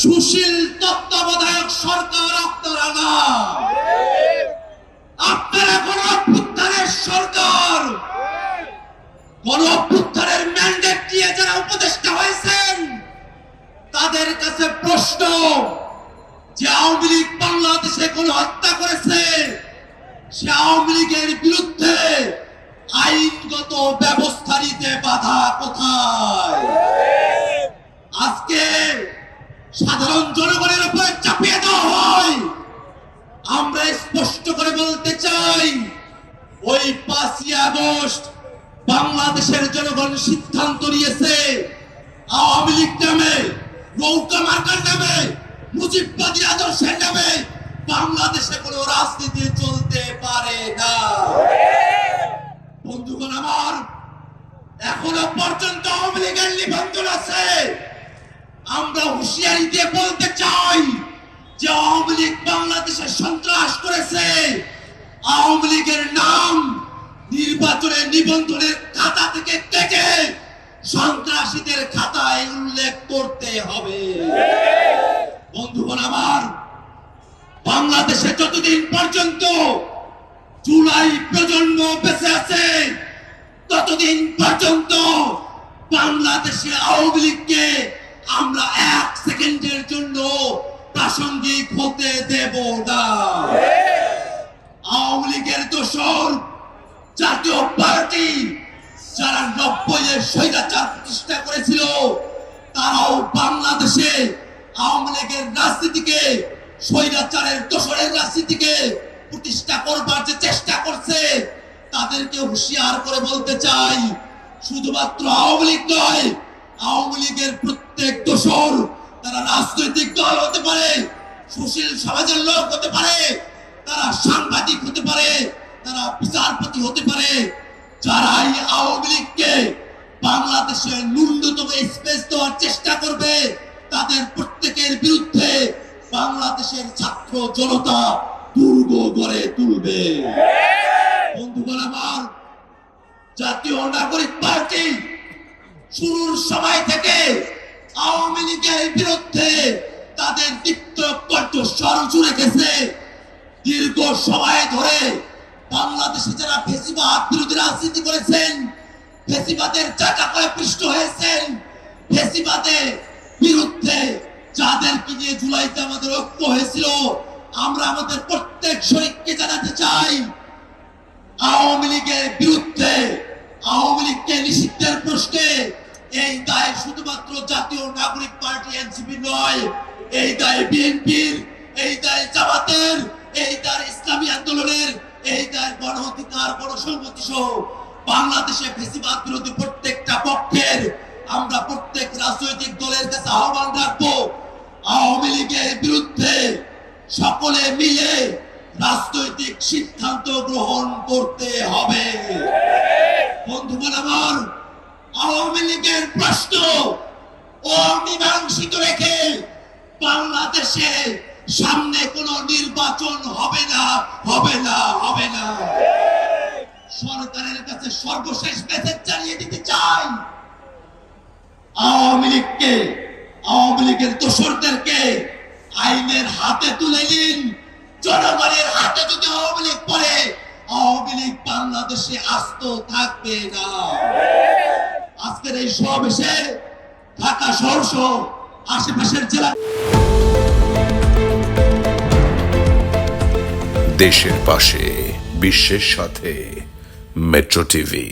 সুশীল তত্ত্বাবধায়ক সরকার আপনারা না আপনারা কোন অভ্যুত্থানের সরকার, কোন অভ্যুত্থানের ম্যান্ডেট দিয়ে যারা উপদেষ্টা হয়েছেন, তাদের কাছে প্রশ্ন, যে আওয়ামী লীগ বাংলাদেশে কোন হত্যা করেছে, সে আওয়ামী লীগের বিরুদ্ধে আইনগত ব্যবস্থা নিতে বাধা কোথায়? আজকে সাধারণ জনগণের উপরে চাপিয়ে দেওয়া হয়। আমরা স্পষ্ট করে বলতে চাই, ওই পাঁচই আগস্ট বাংলাদেশের জনগণ সিদ্ধান্ত নিয়েছে, আওয়ামী লীগ নামে, নৌকা মার্কার নামে, মুজিববাদী আদর্শের নামে বাংলাদেশে কোনো রাজনীতি চলতে পারে না। বন্ধুগণ আমার, এখনও পর্যন্ত আওয়ামী লীগের নিবন্ধন আছে। আমরা হুঁশিয়ারি দিয়ে বলতে চাই যে আওয়ামী লীগ বাংলাদেশে সন্ত্রাস করেছে। আওয়ামী লীগের নাম নির্বাচনের নিবন্ধনের খাতা থেকে কেটে সন্ত্রাসীদের খাতায় উল্লেখ করতে হবে। বন্ধুগণ আমার, বাংলাদেশে যতদিন পর্যন্ত জুলাই প্রজন্ম বেঁচে আছে, ততদিন পর্যন্ত বাংলাদেশে আওয়ামী লীগকে আমরা এক সেকেন্ডের জন্য প্রাসঙ্গিক হতে দেব না। আওয়ামী লীগের দোষর জাতীয় পার্টি যারা নব্বই এর স্বৈরাচার প্রতিষ্ঠা করেছিল, তারাও বাংলাদেশে আওয়ামী লীগের রাজনীতিকে, স্বৈরাচারের দোষরের রাজনীতিকে প্রতিষ্ঠা করবার যে চেষ্টা করছে, তাদেরকে হুঁশিয়ার করে বলতে চাই, শুধুমাত্র আওয়ামী লীগ নয়, আওয়ামী লীগের দোষর তারা রাজনৈতিক দল হতে পারে, সুশীল সমাজের লোক হতে পারে, তারা সাংবাদিক হতে পারে, তারা বিচারপতি হতে পারে। যারাই আওয়ামী লীগকে বাংলাদেশের ন্যূনতম স্পেস দেওয়ার চেষ্টা করবে, তাদের প্রত্যেকের বিরুদ্ধে বাংলাদেশের ছাত্র জনতা দুর্গ গড়ে তুলবে। বন্ধুগণ আমার, জাতীয় নাগরিক পার্টি শুরুর সময় থেকে আওয়ামী লীগের বিরুদ্ধে তাদের দীপ্ত কণ্ঠস্বর জুড়ে দীর্ঘ সময় ধরে বাংলাদেশে যারা ফেসিবাদ বিরোধী রাজনীতি করেছেন, ফেসিবাদের চাকা করে পৃষ্ঠ হয়েছেন, ফেসিবাদে বিরুদ্ধে যাদেরকে নিয়ে জুলাইতে আমাদের ঐক্য হয়েছিল, আমরা আমাদের প্রত্যেক শরীরকে জানাতে চাই, আওয়ামী লীগের বিরুদ্ধে, আওয়ামী লীগকে নিষিদ্ধের প্রশ্নে এই দায় শুধুমাত্র জাতীয় নাগরিক পার্টি এনসিপি নয়, এই দায় বিএনপির, এই দায় জামাতের, এই দায় ইসলামী আন্দোলনের, এই দায় গণ অধিকার গণসংহতি সহ বাংলাদেশে ফেসিবাদ বিরোধী প্রত্যেকটা পক্ষের আমরা প্রত্যেক রাজনৈতিক দলের কাছে আহ্বান রাখব আওয়ামী লীগের বিরুদ্ধে সকলে মিলে রাজনৈতিক সিদ্ধান্ত গ্রহণ করতে হবে। বন্ধুগণ আমার আওয়ামী লীগের প্রশ্ন অমীমাংসিত রেখে বাংলাদেশে সামনে কোন নির্বাচন হবে না হবে না হবে না। সরকারের কাছে সর্বশেষ মেসেজ জানিয়ে দিতে চাই। আওয়ামী লীগকে, আওয়ামী লীগের দোসরদেরকে আইনের হাতে তুলে নিন, জনগণের হাতে যদি আওয়ামী লীগ পড়ে, আওয়ামী লীগ বাংলাদেশে আস্ত থাকবে না। আজকের এই সমাবেশে ঢাকা শহর সহ আশেপাশের জেলা দেশের পাশে বিশ্বের সাথে মেট্রো টিভি।